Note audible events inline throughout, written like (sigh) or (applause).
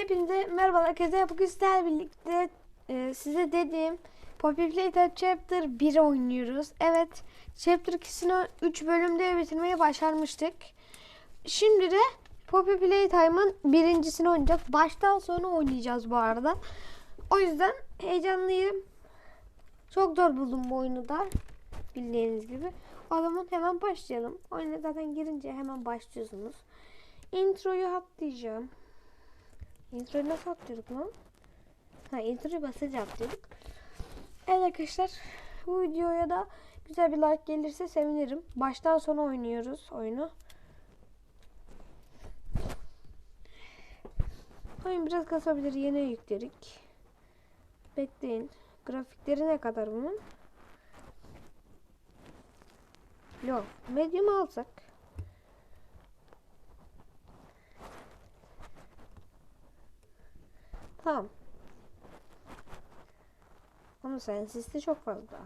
Hepinize merhaba arkadaşlar. Bugün sizlerle birlikte e, size dediğim Poppy Playtime Chapter 1 oynuyoruz. Evet, Chapter 2'sini 3 bölümde bitirmeyi başarmıştık. Şimdi de Poppy Playtime'ın birincisini oynayacağız. Baştan sona oynayacağız bu arada. O yüzden heyecanlıyım. Çok zor buldum bu oyunu da. Bildiğiniz gibi. O zaman hemen başlayalım. Oyuna zaten girince hemen başlıyorsunuz. Introyu atlayacağım. Introyu nasıl atlıyorduk lan? Ha introyu basınca atlıyorduk. Evet arkadaşlar bu videoya da güzel bir like gelirse sevinirim. Baştan sona oynuyoruz oyunu. Oyun biraz kasabilir. Yeni yükledik. Bekleyin. Grafikleri ne kadar bunun? Yok. Medium alsak. Tamam. Ama sensisti çok fazla.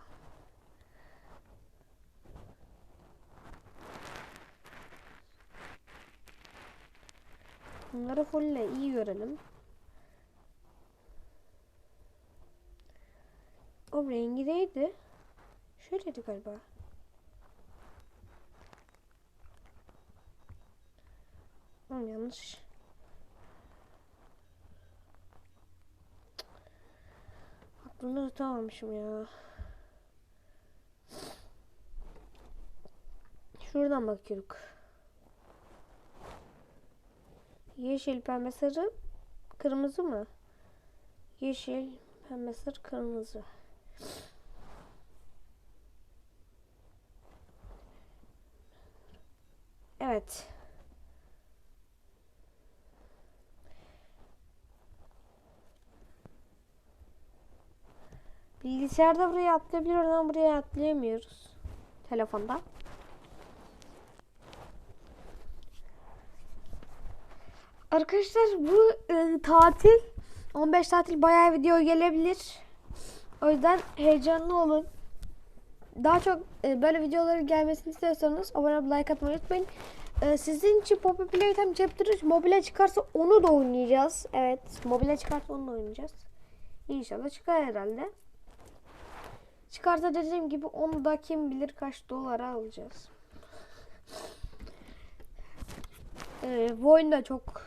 Bunları fulle iyi görelim. O rengi neydi? Şöyleydi galiba. Hı, yanlış. Aklımda tutamamışım ya. Şuradan bakıyoruz. Yeşil, pembe, sarı, kırmızı mı? Yeşil, pembe, sarı, kırmızı. Evet. Bilgisayarda buraya atlayabiliyoruz ama buraya atlayamıyoruz. Telefonda. Arkadaşlar bu e, tatil 15 tatil bayağı video gelebilir. O yüzden heyecanlı olun. Daha çok e, böyle videoları gelmesini istiyorsanız abone olup like atmayı unutmayın. E, sizin için Poppy Playtime Chapter 3 mobile çıkarsa onu da oynayacağız. Evet mobile çıkarsa onu da oynayacağız. İnşallah çıkar herhalde. Çıkarsa dediğim gibi onu da kim bilir kaç dolara alacağız. Ee, bu oyunu da çok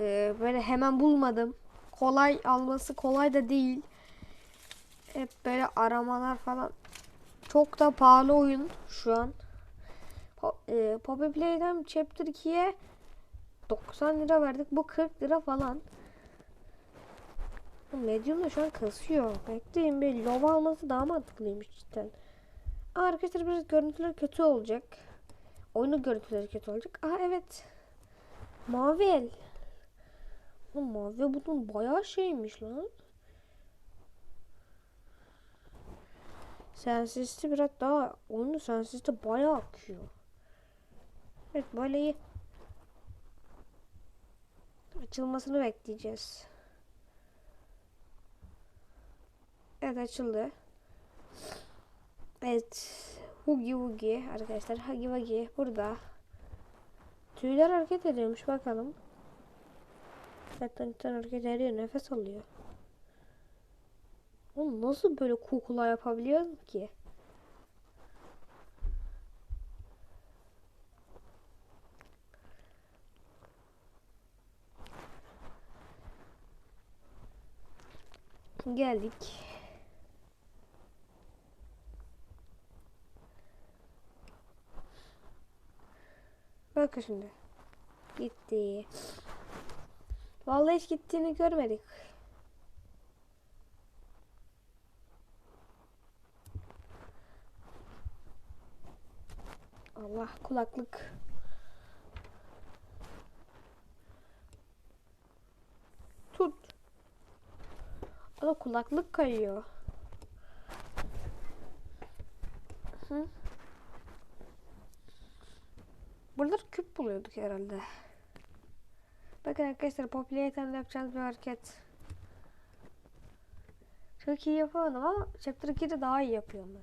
e, böyle hemen bulmadım. Kolay alması kolay da değil. Hep böyle aramalar falan. Çok da pahalı oyun şu an. E, Poppy Play'den Chapter 2'ye 90 lira verdik. Bu 40 lira falan. Medium da şu an kasıyor. Bekleyin bir lob alması daha mantıklıymış cidden. Aa, arkadaşlar biraz görüntüler kötü olacak. Oyunun görüntüleri kötü olacak. Aa evet. Mavi el. Oğlum mavi bunun bayağı şeymiş lan. Sensizli biraz daha oyunun sensizli bayağı akıyor. Evet böyle iyi. Açılmasını bekleyeceğiz. Evet açıldı. Evet. Hugi Hugi arkadaşlar. Hagi Wagi burada. Tüyler hareket ediyormuş bakalım. Zaten hareket ediyor. Nefes alıyor. Oğlum nasıl böyle kukula yapabiliyor ki? Geldik. Bakın şimdi. Gitti. Vallahi hiç gittiğini görmedik. Allah kulaklık. Tut. Ama kulaklık kayıyor. Hı. Buluyorduk herhalde. Bakın arkadaşlar popülaritende yapacağımız bir hareket. Çok iyi yapamadım ama Chapter 2'de daha iyi yapıyorum ben.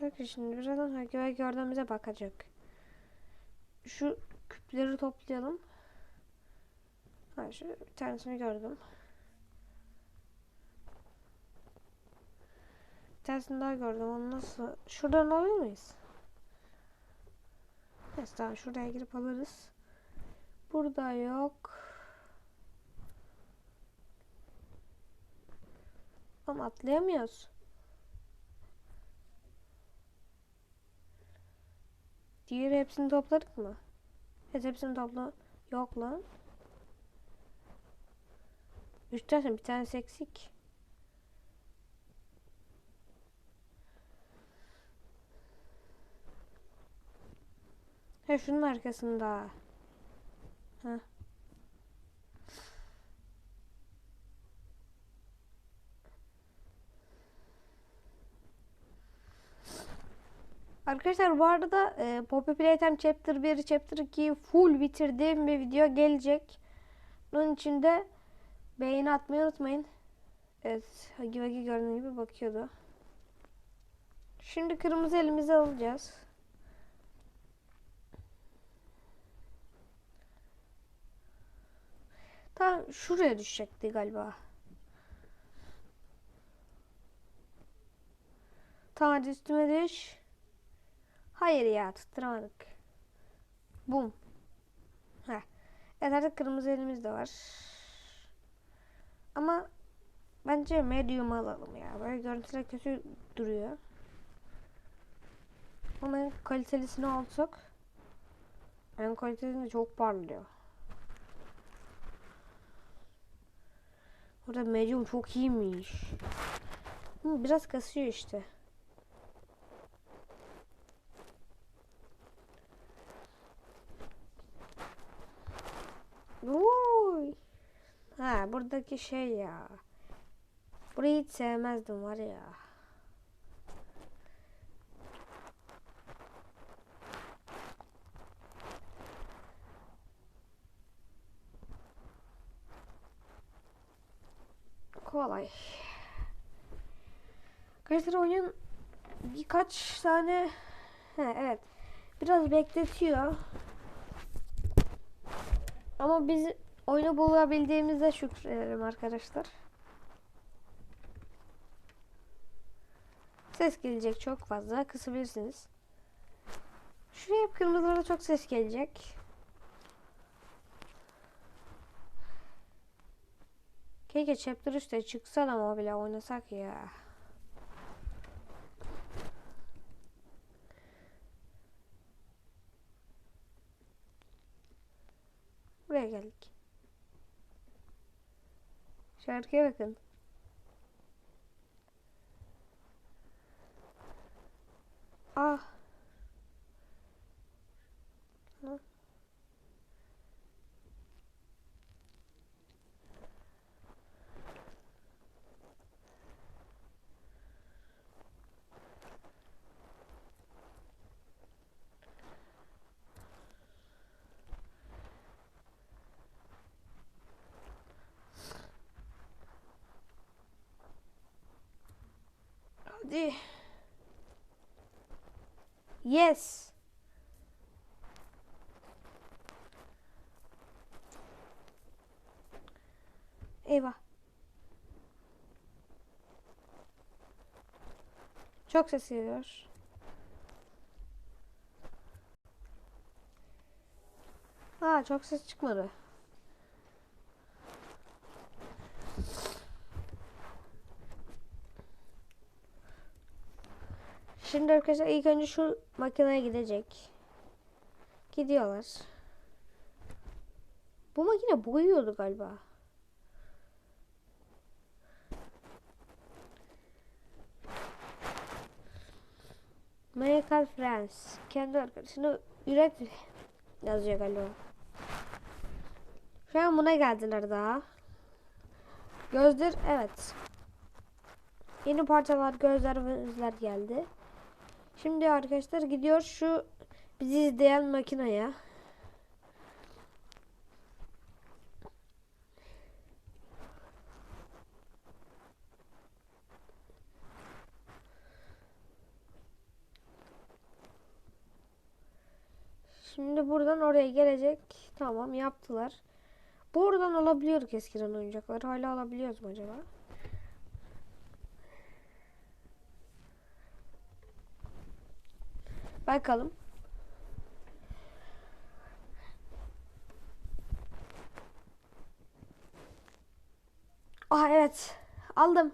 Bakın şimdi birazdan oradan bize bakacak. Şu küpleri toplayalım. Ha şu bir tanesini gördüm. Tanesini daha gördüm. Onu nasıl? Şuradan alır mıyız? Neyse tamam şuraya girip alırız. Burada yok. Ama atlayamıyoruz. Diğeri hepsini topladık mı? Evet hepsini topla. Yok lan. Üç tane bir tanesi eksik. He şunun arkasında. Ha. Arkadaşlar bu arada e, Poppy Playtime Chapter 1, Chapter 2 full bitirdiğim bir video gelecek. Bunun için de beğeni atmayı unutmayın. Evet, Hagi Vagi gördüğün gibi bakıyordu. Şimdi kırmızı elimize alacağız. Tam şuraya düşecekti galiba. Tamam üstüme düş. Hayır ya tutturamadık. Bum. Heh. Evet artık kırmızı elimiz de var. Ama bence medium alalım ya. Böyle görüntüler kötü duruyor. Ama kalitelisini alsak en kalitesini çok parlıyor. Burada medium çok iyiymiş. Ama biraz kasıyor işte. Uy. Ha buradaki şey ya. Burayı hiç sevmezdim var ya. Kolay. Arkadaşlar oyun birkaç tane He, evet biraz bekletiyor. Ama biz oyunu bulabildiğimizde şükredelim arkadaşlar. Ses gelecek çok fazla. Kısabilirsiniz. Şuraya hep kırmızılara çok ses gelecek. Keşke Chapter 3'te çıksa da mobile oynasak ya. Buraya geldik. Şarkıya bakın. Ah. Ha. Hadi. Yes. Eyvah. Çok ses geliyor. Ha çok ses çıkmadı. Şimdi arkadaşlar ilk önce şu makineye gidecek. Gidiyorlar. Bu makine boyuyordu galiba. Medical France. Kendi arkadaşını üret yazıyor galiba. Şu an buna geldiler daha. Gözler evet. Yeni parçalar, gözler ve yüzler geldi. Şimdi arkadaşlar gidiyor şu bizi izleyen makineye. Şimdi buradan oraya gelecek. Tamam yaptılar. Buradan alabiliyorduk eskiden oyuncakları. Hala alabiliyoruz mu acaba? Bakalım. Ah evet. Aldım.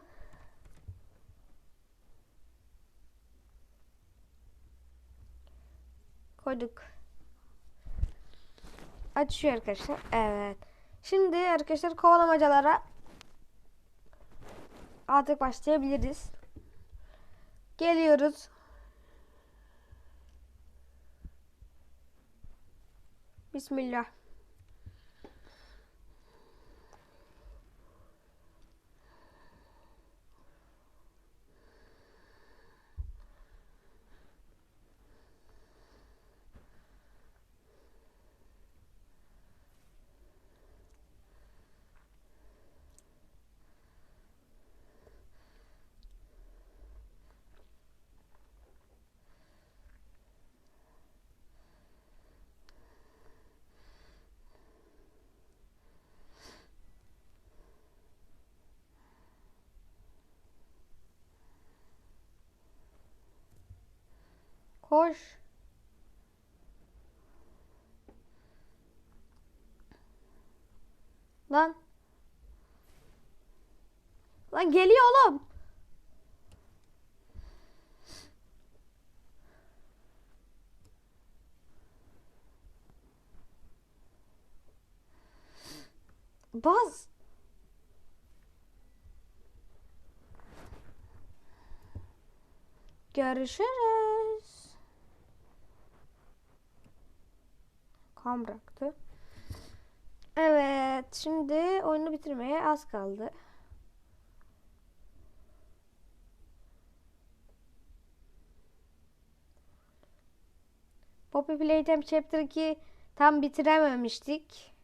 Koyduk. Açıyor arkadaşlar. Evet. Şimdi arkadaşlar kovalamacalara artık başlayabiliriz. Geliyoruz. بسم الله. Koş. Lan. Lan geliyor oğlum. Baz. Görüşürüz. Kan bıraktı. Evet, şimdi oyunu bitirmeye az kaldı. Poppy Playtime Chapter 2 tam bitirememiştik.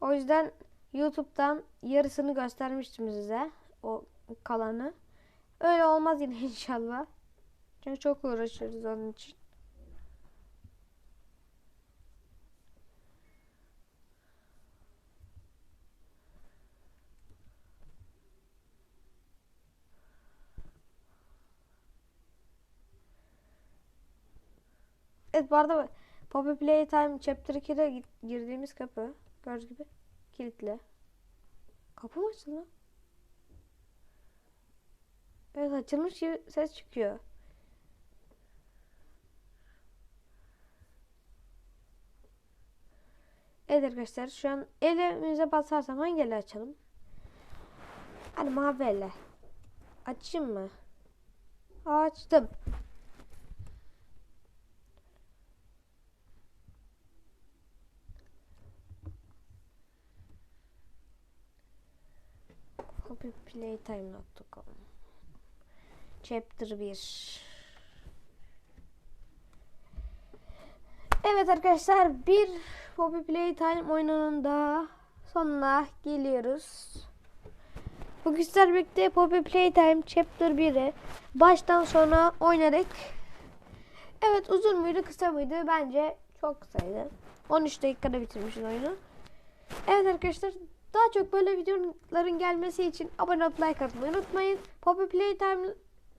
O yüzden YouTube'dan yarısını göstermiştim size. O kalanı. Öyle olmaz yine (laughs) inşallah. Çünkü çok uğraşıyoruz onun için. Evet bu arada Poppy Playtime Chapter 2'de git- girdiğimiz kapı gördüğünüz gibi kilitli. Kapı mı açıldı? Evet açılmış gibi ses çıkıyor. Evet arkadaşlar şu an elimize basarsam hangi eli açalım? Hadi mavi elle. Açayım mı? Açtım. Copyplaytime.com Chapter 1 Evet arkadaşlar bir Poppy Playtime oyununun da sonuna geliyoruz. Bugün sizlerle birlikte Poppy Playtime Chapter 1'i baştan sona oynadık. Evet uzun muydu kısa mıydı? Bence çok kısaydı. 13 dakikada bitirmişiz oyunu. Evet arkadaşlar daha çok böyle videoların gelmesi için abone olup like atmayı unutmayın. Poppy Playtime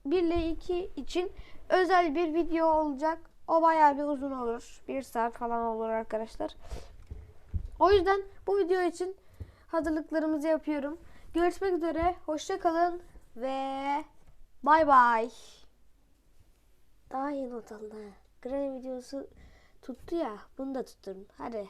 1 ile 2 için özel bir video olacak. O bayağı bir uzun olur. Bir saat falan olur arkadaşlar. O yüzden bu video için hazırlıklarımızı yapıyorum. Görüşmek üzere. Hoşça kalın ve bay bay. Daha iyi not aldı. Granny videosu tuttu ya. Bunu da tutturum. Hadi.